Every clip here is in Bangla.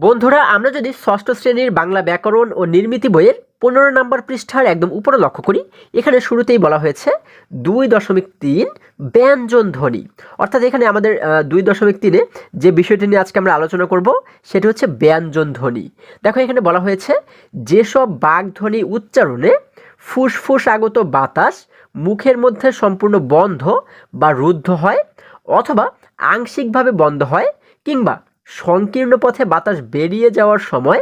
বন্ধুরা, আমরা যদি ষষ্ঠ শ্রেণির বাংলা ব্যাকরণ ও নির্মিতি বইয়ের পনেরো নম্বর পৃষ্ঠার একদম উপরে লক্ষ্য করি, এখানে শুরুতেই বলা হয়েছে দুই দশমিক তিন ব্যঞ্জন ধ্বনি। অর্থাৎ এখানে আমাদের দুই দশমিক তিনে যে বিষয়টি নিয়ে আজকে আমরা আলোচনা করব, সেটি হচ্ছে ব্যঞ্জন ধ্বনি। দেখো, এখানে বলা হয়েছে, যেসব বাঘধ্বনি উচ্চারণে ফুসফুস আগত বাতাস মুখের মধ্যে সম্পূর্ণ বন্ধ বা রুদ্ধ হয়, অথবা আংশিকভাবে বন্ধ হয়, কিংবা সংকীর্ণ পথে বাতাস বেরিয়ে যাওয়ার সময়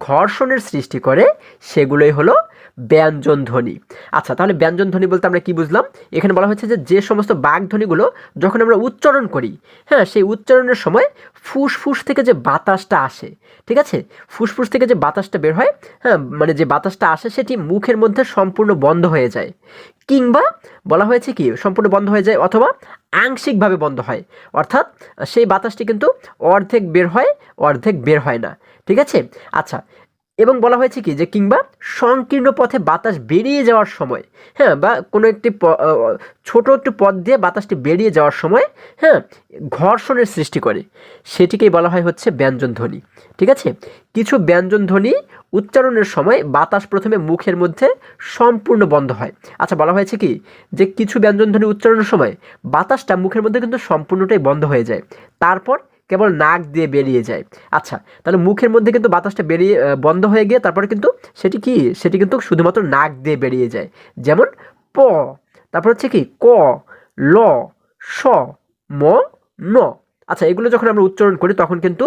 ঘর্ষণের সৃষ্টি করে সেগুলোই হলো ব্যঞ্জন ধ্বনি। আচ্ছা তাহলে ব্যঞ্জন ধ্বনি বলতে আমরা কি বুঝলাম? এখানে বলা হয়েছে যে যে সমস্ত বাক ধ্বনিগুলো যখন আমরা উচ্চারণ করি হ্যাঁ সেই উচ্চারণের সময় ফুসফুস থেকে যে বাতাসটা আসে, ঠিক আছে? ফুসফুস থেকে যে বাতাসটা বের হয় হ্যাঁ মানে যে বাতাসটা আসে, সেটি মুখের মধ্যে সম্পূর্ণ বন্ধ হয়ে যায়। কিংবা বলা হয়েছে কি, সম্পূর্ণ বন্ধ হয়ে যায় অথবা আংশিকভাবে বন্ধ হয়। অর্থাৎ সেই বাতাসটি কিন্তু অর্ধেক বের হয়, অর্ধেক বের হয় না। ঠিক আছে? আচ্ছা এবং বলা হয়েছে কি যে কিংবা সংকীর্ণ পথে বাতাস বেরিয়ে যাওয়ার সময় হ্যাঁ বা কোনো একটি ছোট একটি পথ দিয়ে বাতাসটি বেরিয়ে যাওয়ার সময় হ্যাঁ ঘর্ষণের সৃষ্টি করে। সেটিকেই বলা হয় হচ্ছে ব্যঞ্জন ধ্বনি। ঠিক আছে? কিছু ব্যঞ্জন ধ্বনি উচ্চারণের সময় বাতাস প্রথমে মুখের মধ্যে সম্পূর্ণ বন্ধ হয়। আচ্ছা বলা হয়েছে কি যে কিছু ব্যঞ্জন ধ্বনি উচ্চারণের সময় বাতাসটা মুখের মধ্যে কিন্তু সম্পূর্ণটাই বন্ধ হয়ে যায়। তারপর কেবল নাক দিয়ে বেরিয়ে যায়। আচ্ছা তাহলে মুখের মধ্যে কিন্তু বাতাসটা বেরিয়ে বন্ধ হয়ে গিয়ে তারপরে কিন্তু সেটি কি? সেটি কিন্তু শুধুমাত্র নাক দিয়ে বেরিয়ে যায়। যেমন প, তারপর হচ্ছে কি? ক, ল, স, ম, ন। আচ্ছা এগুলো যখন আমরা উচ্চারণ করি তখন কিন্তু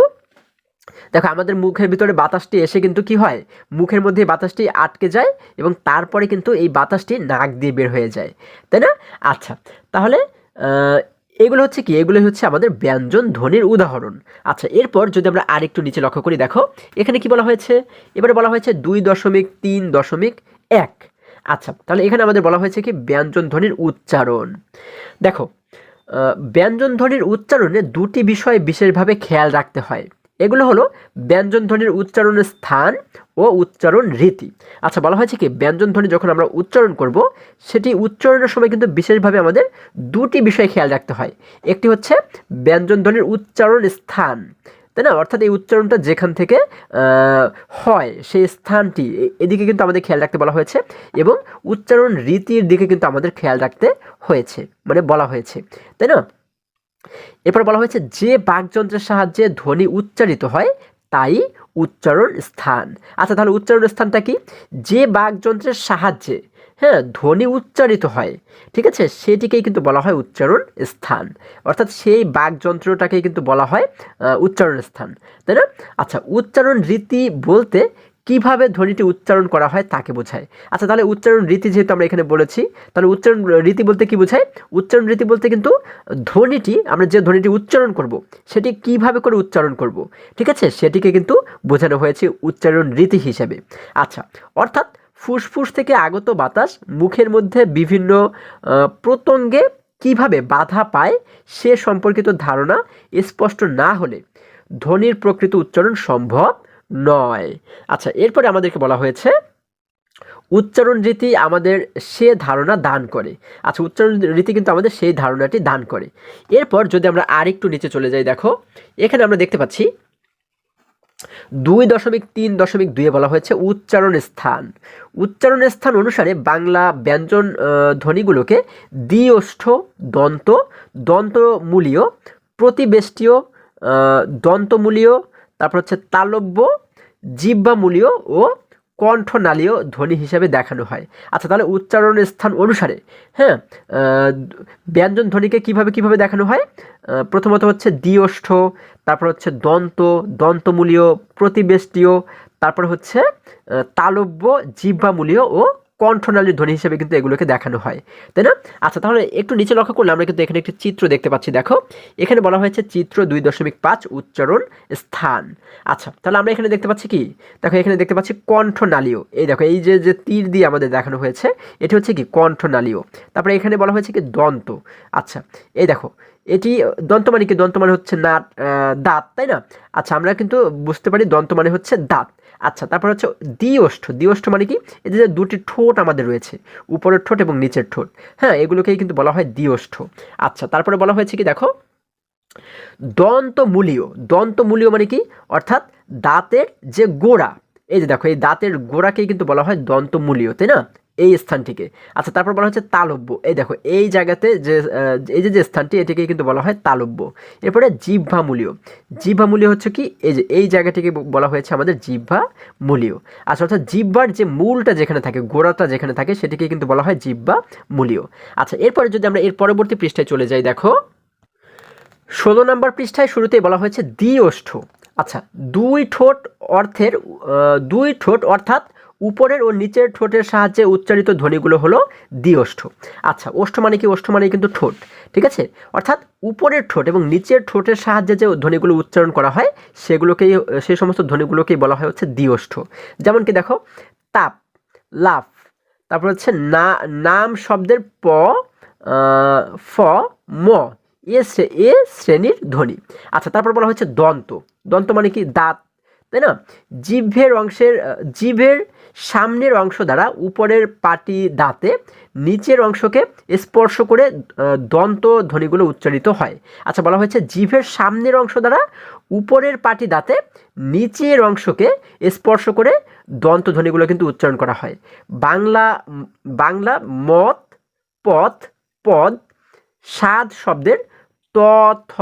দেখো আমাদের মুখের ভিতরে বাতাসটি এসে কিন্তু কি হয়? মুখের মধ্যে বাতাসটি আটকে যায় এবং তারপরে কিন্তু এই বাতাসটি নাক দিয়ে বের হয়ে যায়। তাই না? আচ্ছা তাহলে এগুলো হচ্ছে কি? এগুলো হচ্ছে আমাদের ব্যঞ্জন ধ্বনির উদাহরণ। আচ্ছা এরপর যদি আমরা আরেকটু নিচে লক্ষ্য করি, দেখো, এখানে কি বলা হয়েছে? এবারে বলা হয়েছে দুই দশমিক তিন দশমিক এক। আচ্ছা তাহলে এখানে আমাদের বলা হয়েছে কি? ব্যঞ্জন ধ্বনির উচ্চারণ। দেখো ব্যঞ্জন ধ্বনির উচ্চারণে দুটি বিষয় বিশেষভাবে খেয়াল রাখতে হয়। এগুলো হলো ব্যঞ্জন ধ্বনির উচ্চারণের স্থান ও উচ্চারণ রীতি। আচ্ছা বলা হয়েছে কি, ব্যঞ্জন ধ্বনি যখন আমরা উচ্চারণ করব, সেটি উচ্চারণের সময় কিন্তু বিশেষভাবে আমাদের দুটি বিষয় খেয়াল রাখতে হয়। একটি হচ্ছে ব্যঞ্জন ধ্বনির উচ্চারণ স্থান, তাই না? অর্থাৎ এই উচ্চারণটা যেখান থেকে হয়, সেই স্থানটি এদিকে কিন্তু আমাদের খেয়াল রাখতে বলা হয়েছে এবং উচ্চারণ রীতির দিকে কিন্তু আমাদের খেয়াল রাখতে হয়েছে মানে বলা হয়েছে, তাই না? এরপর বলা হয়েছে, যে বাকযন্ত্রের সাহায্যে ধ্বনি উচ্চারিত হয়, তাই উচ্চারণ স্থান। আচ্ছা তাহলে উচ্চারণ স্থানটা কি? যে বাকযন্ত্রের সাহায্যে হ্যাঁ ধ্বনি উচ্চারিত হয়, ঠিক আছে? সেটিকেই কিন্তু বলা হয় উচ্চারণ স্থান। অর্থাৎ সেই বাকযন্ত্রটাকেই কিন্তু বলা হয় উচ্চারণ স্থান। তাই না? আচ্ছা উচ্চারণ রীতি বলতে কীভাবে ধ্বনিটি উচ্চারণ করা হয় তাকে বোঝায়। আচ্ছা তাহলে উচ্চারণ রীতি যেহেতু আমরা এখানে বলেছি, তাহলে উচ্চারণ রীতি বলতে কি বোঝায়? উচ্চারণ রীতি বলতে কিন্তু ধ্বনিটি, আমরা যে ধ্বনিটি উচ্চারণ করব, সেটি কীভাবে করে উচ্চারণ করব, ঠিক আছে? সেটিকে কিন্তু বোঝানো হয়েছে উচ্চারণ রীতি হিসেবে। আচ্ছা অর্থাৎ ফুসফুস থেকে আগত বাতাস মুখের মধ্যে বিভিন্ন প্রত্যঙ্গে কীভাবে বাধা পায় সে সম্পর্কিত ধারণা স্পষ্ট না হলে ধ্বনির প্রকৃত উচ্চারণ সম্ভব নয়। আচ্ছা এরপরে আমাদেরকে বলা হয়েছে, উচ্চারণ রীতি আমাদের সে ধারণা দান করে। আচ্ছা উচ্চারণ রীতি কিন্তু আমাদের সেই ধারণাটি দান করে। এরপর যদি আমরা আরেকটু নিচে চলে যাই, দেখো, এখানে আমরা দেখতে পাচ্ছি, দুই দশমিক তিন দশমিক দুয়ে বলা হয়েছে উচ্চারণ স্থান। উচ্চারণ স্থান অনুসারে বাংলা ব্যঞ্জন ধ্বনিগুলোকে দ্বিওষ্ঠ দন্ত, দন্তমূলীয়, প্রতিবেষ্টীয় দন্তমূলীয় তারপর হচ্ছে তালব্য, জিহ্বামূলীয় ও কণ্ঠনালীয় ধ্বনি হিসাবে দেখানো হয়। আচ্ছা তাহলে উচ্চারণের স্থান অনুসারে হ্যাঁ ব্যঞ্জন ধ্বনিকে কীভাবে কীভাবে দেখানো হয়? প্রথমত হচ্ছে দ্বিওষ্ঠ তারপর হচ্ছে দন্ত, দন্তমূলীয়, প্রতিবেষ্টীয়, তারপর হচ্ছে তালব্য, জিহ্বামূলীয় ও কণ্ঠনালীয় ধ্বনি হিসেবে কিন্তু এগুলোকে দেখানো হয়, তাই না? আচ্ছা তাহলে একটু নিচে লক্ষ্য করলে আমরা কিন্তু এখানে একটি চিত্র দেখতে পাচ্ছি, দেখো। এখানে বলা হয়েছে চিত্র দুই দশমিক পাঁচ, উচ্চারণ, স্থান। আচ্ছা তাহলে আমরা এখানে দেখতে পাচ্ছি কি? দেখো, এখানে দেখতে পাচ্ছি কণ্ঠনালীয় এই দেখো, এই যে যে তীর দিয়ে আমাদের দেখানো হয়েছে, এটি হচ্ছে কি? কণ্ঠনালীয় তারপরে এখানে বলা হয়েছে কি? দন্ত। আচ্ছা এই দেখো এটি দন্ত মানে কি? দন্ত মানে হচ্ছে আহ, দাঁত তাই না? আচ্ছা আমরা কিন্তু বুঝতে পারি দন্ত মানে হচ্ছে দাঁত। আচ্ছা তারপর হচ্ছে দ্বিওষ্ঠ। দ্বিওষ্ঠ মানে কি? এই যে দুটি ঠোঁট আমাদের রয়েছে উপরের ঠোঁট এবং নিচের ঠোঁট। হ্যাঁ এগুলোকেই কিন্তু বলা হয় দ্বিওষ্ঠ। আচ্ছা তারপরে বলা হয়েছে কি দেখো? দন্তমূলীয়। দন্তমূলীয় মানে কি? অর্থাৎ দাঁতের যে গোড়া। এই যে দেখো এই দাঁতের গোড়াকেই কিন্তু বলা হয় দন্তমূলীয় তাই না? এই স্থানটিকে। আচ্ছা তারপর বলা হচ্ছে তালব্য। এই দেখো, এই জায়গাতে যে এই যে যে স্থানটি, এটিকে কিন্তু বলা হয় তালব্য। এরপরে জিহ্বামূলীয়। জিহ্বামূলীয় হচ্ছে কি? এই যে, এই জায়গাটিকে বলা হয়েছে আমাদের জিহ্বামূলীয়। আচ্ছা অর্থাৎ জিহ্বার যে মূলটা যেখানে থাকে, গোড়াটা যেখানে থাকে, সেটিকে কিন্তু বলা হয় জিহ্বামূলীয়। আচ্ছা এরপরে যদি আমরা এর পরবর্তী পৃষ্ঠায় চলে যাই, দেখো। ষোলো নম্বর পৃষ্ঠায় শুরুতেই বলা হয়েছে দ্বি ওষ্ঠ আচ্ছা দুই ঠোঁট অর্থের দুই ঠোঁট অর্থাৎ উপরের ও নিচের ঠোঁটের সাহায্যে উচ্চারিত ধ্বনিগুলো হলো দ্বি ওষ্ঠ আচ্ছা ওষ্ঠ মানে কি? ওষ্ঠ মানে কিন্তু ঠোঁট, ঠিক আছে? অর্থাৎ উপরের ঠোঁট এবং নিচের ঠোঁটের সাহায্যে যে ধ্বনিগুলো উচ্চারণ করা হয়, সেগুলোকেই, সেই সমস্ত ধ্বনিগুলোকেই বলা হয় হচ্ছে দ্বি ওষ্ঠ যেমন কি দেখো, তাপ, লাফ, তারপর হচ্ছে না, নাম শব্দের প ফ, ম, এ এ শ্রেণির ধ্বনি। আচ্ছা তারপর বলা হচ্ছে দন্ত। দন্ত মানে কি? দাঁত, তাই না? জিভের অংশের জিভের সামনের অংশ দ্বারা উপরের পাটি দাঁতে নিচের অংশকে স্পর্শ করে দন্ত ধ্বনিগুলো উচ্চারিত হয়। আচ্ছা বলা হয়েছে জিভের সামনের অংশ দ্বারা উপরের পাটি দাঁতে নিচের অংশকে স্পর্শ করে দন্ত ধ্বনিগুলো কিন্তু উচ্চারণ করা হয়। বাংলা বাংলা মত, পথ, পদ স্বাদ শব্দের ত, থ,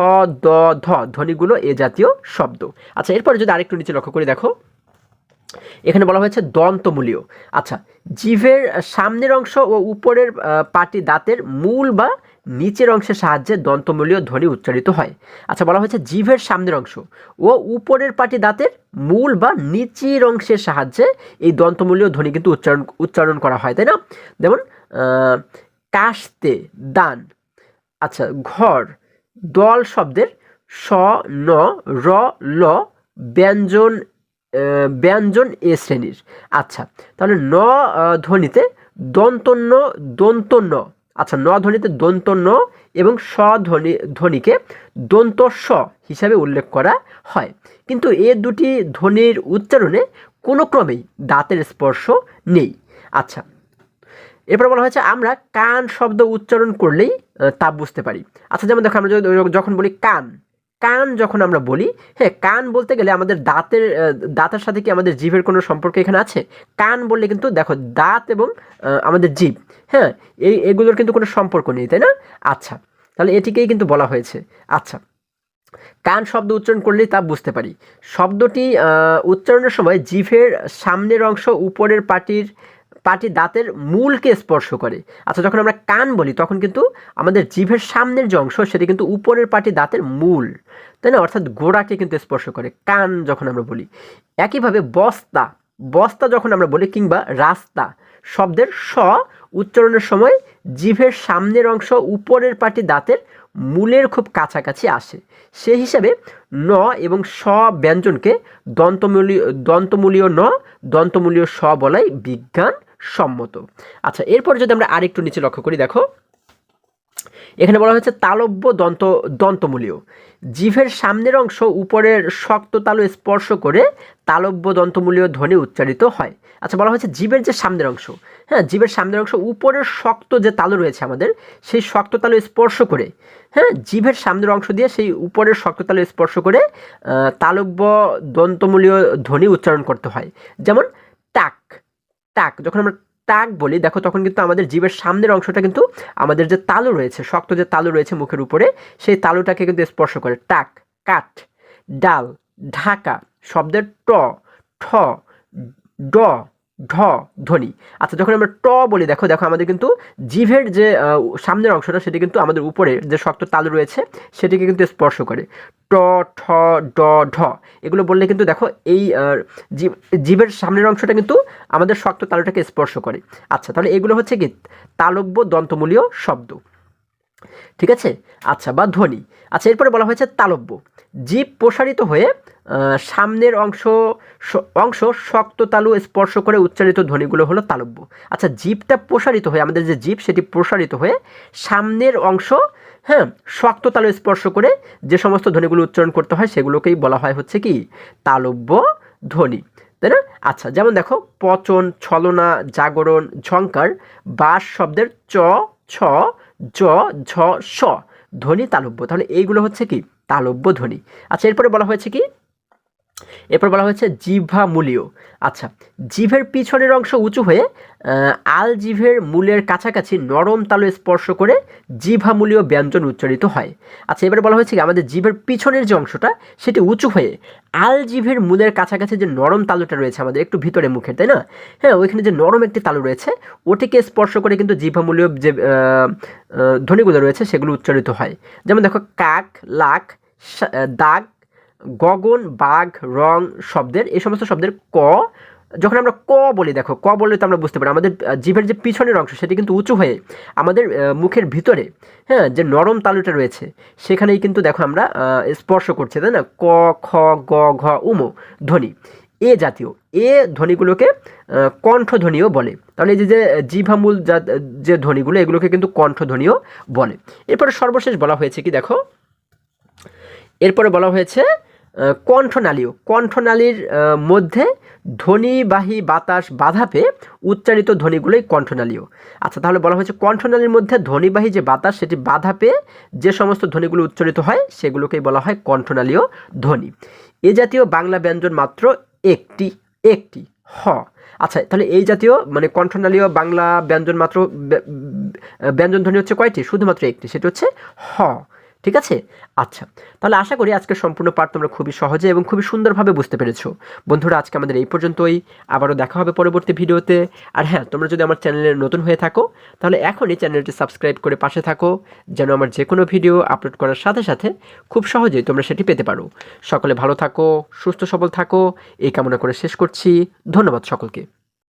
দ, ধ ধ্বনিগুলো এ জাতীয় শব্দ। আচ্ছা এরপরে যদি আরেকটু নিচে লক্ষ্য করে দেখো। এখানে বলা হয়েছে দন্তমূলীয়। আচ্ছা জিভের সামনের অংশ ও উপরের পাটি দাঁতের মূল বা নিচের অংশের সাহায্যে দন্তমূলীয় ধ্বনি উচ্চারিত হয়। আচ্ছা বলা হয়েছে জিভের সামনের অংশ ও উপরের পাটি দাঁতের মূল বা নিচের অংশের সাহায্যে এই দন্তমূলীয় ধ্বনি কিন্তু উচ্চারণ উচ্চারণ করা হয়, তাই না? যেমন কাশতে দান আচ্ছা ঘর, দল শব্দের স, ন, র, ল, ব্যঞ্জন ব্যঞ্জন এ শ্রেণির। আচ্ছা তাহলে ন ধ্বনিতে দন্তন্য দন্তন্য। আচ্ছা ন ধ্বনিতে দন্তন্য এবং স ধ্বনি, ধ্বনিকে দন্ত স হিসাবে উল্লেখ করা হয়। কিন্তু এ দুটি ধ্বনির উচ্চারণে কোনো ক্রমেই দাঁতের স্পর্শ নেই। আচ্ছা এরপর বলা হয়েছে আমরা কান শব্দ উচ্চারণ করলেই তা বুঝতে পারি। আচ্ছা যেমন দেখো, আমরা যখন বলি কান কান যখন আমরা বলি হ্যাঁ কান বলতে গেলে আমাদের দাঁতের দাঁতের সাথে কি আমাদের জিভের কোনো সম্পর্ক এখানে আছে? কান বললে কিন্তু দেখো দাঁত এবং আমাদের জিভ হ্যাঁ এই, এগুলোর কিন্তু কোনো সম্পর্ক নেই, তাই না? আচ্ছা তাহলে এটিকেই কিন্তু বলা হয়েছে। আচ্ছা কান শব্দ উচ্চারণ করলেই তা বুঝতে পারি। শব্দটি উচ্চারণের সময় জিভের সামনের অংশ উপরের পাটির পাটি দাঁতের মূলকে স্পর্শ করে। আচ্ছা যখন আমরা কান বলি, তখন কিন্তু আমাদের জিভের সামনের যে অংশ, সেটি কিন্তু উপরের পাটি দাঁতের মূল। তাই না? অর্থাৎ গোড়াকে কিন্তু স্পর্শ করে। কান যখন আমরা বলি, একইভাবে বস্তা। বস্তা যখন আমরা বলি কিংবা রাস্তা, শব্দের স উচ্চারণের সময় জিভের সামনের অংশ উপরের পাটি দাঁতের মূলের খুব কাছাকাছি আসে। সেই হিসাবে ন এবং স ব্যঞ্জনকে দন্তমূলীয় দন্তমূলীয় ন, দন্তমূলীয় স বলাই বিজ্ঞান। সম্মত। আচ্ছা এরপর যদি আমরা আরেকটু নিচে লক্ষ্য করি, দেখো। এখানে বলা হয়েছে তালব্য দন্ত, দন্তমূলীয়। জিভের সামনের অংশ উপরের শক্ত তালু স্পর্শ করে তালব্য দন্তমূলীয় ধ্বনি উচ্চারিত হয়। আচ্ছা বলা হয়েছে জীবের যে সামনের অংশ হ্যাঁ জীবের সামনের অংশ উপরের শক্ত যে তালু রয়েছে আমাদের, সেই শক্ত তালু স্পর্শ করে হ্যাঁ জিভের সামনের অংশ দিয়ে সেই উপরের শক্ত তালু স্পর্শ করে তালব্য দন্তমূলীয় ধ্বনি উচ্চারণ করতে হয়। যেমন, টাক টাক যখন আমরা টাক বলি, দেখো তখন কিন্তু আমাদের জীবের সামনের অংশটা কিন্তু আমাদের যে তালু রয়েছে, শক্ত যে তালু রয়েছে মুখের উপরে, সেই তালুটাকে কিন্তু স্পর্শ করে। টাক কাঠ, ডাল, ঢাকা, শব্দের ট, ঠ, ড ঢ ধ্বনি। আচ্ছা যখন আমরা ট বলি, দেখো দেখো, আমাদের কিন্তু জিভের যে সামনের অংশটা, সেটি কিন্তু আমাদের উপরে যে শক্ত তালু রয়েছে, সেটিকে কিন্তু স্পর্শ করে। ট, ঠ, ড, ঢ, এগুলো বললে কিন্তু দেখো, এই জীবের সামনের অংশটা কিন্তু আমাদের শক্ত তালুটাকে স্পর্শ করে। আচ্ছা তাহলে এগুলো হচ্ছে কি? তালব্য দন্তমূলীয় শব্দ। ঠিক আছে? আচ্ছা বা ধ্বনি। আচ্ছা এরপরে বলা হয়েছে তালব্য। জীব প্রসারিত হয়ে সামনের অংশ অংশ শক্ত তালু স্পর্শ করে উচ্চারিত ধ্বনিগুলো হলো তালব্য। আচ্ছা জীবটা প্রসারিত হয়ে, আমাদের যে জীব, সেটি প্রসারিত হয়ে সামনের অংশ হ্যাঁ শক্ত তালু স্পর্শ করে যে সমস্ত ধ্বনিগুলো উচ্চারণ করতে হয়, সেগুলোকেই বলা হয় হচ্ছে কি? তালব্য ধ্বনি। তাই না? আচ্ছা যেমন দেখো, পচন, ছলনা, জাগরণ ঝঙ্কার বাস শব্দের চ, ছ, জ, ঝ, স, ধ্বনি তালব্য। তাহলে এইগুলো হচ্ছে কি? তালব্য ধ্বনি। আচ্ছা এরপরে বলা হয়েছে কি? এরপর বলা হয়েছে জিভা মূলীয় আচ্ছা জিভের পিছনের অংশ উঁচু হয়ে আল জিভের মূলের কাছাকাছি নরম তালু স্পর্শ করে জিভা মূলীয় ব্যঞ্জন উচ্চারিত হয়। আচ্ছা এবারে বলা হয়েছে কি, আমাদের জিভের পিছনের যে অংশটা, সেটি উঁচু হয়ে আল জিভের মূলের কাছাকাছি যে নরম তালুটা রয়েছে আমাদের, একটু ভিতরে মুখের, তাই না? হ্যাঁ ওইখানে যে নরম একটি তালু রয়েছে, ওটিকে স্পর্শ করে কিন্তু জিভামূলীয় যে ধ্বনিগুলো রয়েছে, সেগুলো উচ্চারিত হয়। যেমন দেখো, কাক সা- দাগ গগন, বাঘ, রং শব্দের, এই সমস্ত শব্দের ক, যখন আমরা ক বলি, দেখো, ক বললে তো আমরা বুঝতে পারি, আমাদের জিভের যে পিছনের অংশ সেটি কিন্তু উঁচু হয়ে আমাদের মুখের ভিতরে হ্যাঁ যে নরম তালুটা রয়েছে, সেখানেই কিন্তু দেখো আমরা স্পর্শ করছি, তাই না? ক, খ, গ, ঘ উমো ধ্বনি। এ জাতীয়, এ ধ্বনিগুলোকে কণ্ঠধ্বনিও বলে। তাহলে এই যে জিভামূল যে ধ্বনিগুলো, এগুলোকে কিন্তু কণ্ঠধ্বনিও বলে। এরপরে সর্বশেষ বলা হয়েছে কি, দেখো এরপরে বলা হয়েছে কণ্ঠনালীয় কণ্ঠনালীর মধ্যে ধ্বনিবাহী বাতাস বাধা পেয়ে উচ্চারিত ধ্বনিগুলোই কণ্ঠনালীয় আচ্ছা তাহলে বলা হয়েছে কণ্ঠনালীর মধ্যে ধ্বনিবাহী যে বাতাস, সেটি বাধা পেয়ে যে সমস্ত ধ্বনিগুলো উচ্চারিত হয়, সেগুলোকেই বলা হয় কণ্ঠনালীয় ধ্বনি। এ জাতীয় বাংলা ব্যঞ্জন মাত্র একটি একটি, হ। আচ্ছা তাহলে এই জাতীয় মানে কণ্ঠনালীয় বাংলা ব্যঞ্জন মাত্র ব্য- ব্যঞ্জন ধ্বনি হচ্ছে কয়টি? শুধুমাত্র একটি, সেটা হচ্ছে হ। ঠিক আছে? আচ্ছা তাহলে আশা করি আজকের সম্পূর্ণ পাঠ তোমরা খুবই সহজে এবং খুবই সুন্দরভাবে বুঝতে পেরেছ। বন্ধুরা, আজকে আমাদের এই পর্যন্তই। আবারও দেখা হবে পরবর্তী ভিডিওতে। আর হ্যাঁ তোমরা যদি আমার চ্যানেলে নতুন হয়ে থাকো, তাহলে এখনই চ্যানেলটি সাবস্ক্রাইব করে পাশে থাকো, যেন আমার যে কোনো ভিডিও আপলোড করার সাথে সাথে খুব সহজেই তোমরা সেটি পেতে পারো। সকলে ভালো থাকো, সুস্থ সবল থাকো। এই কামনা করে শেষ করছি। ধন্যবাদ সকলকে।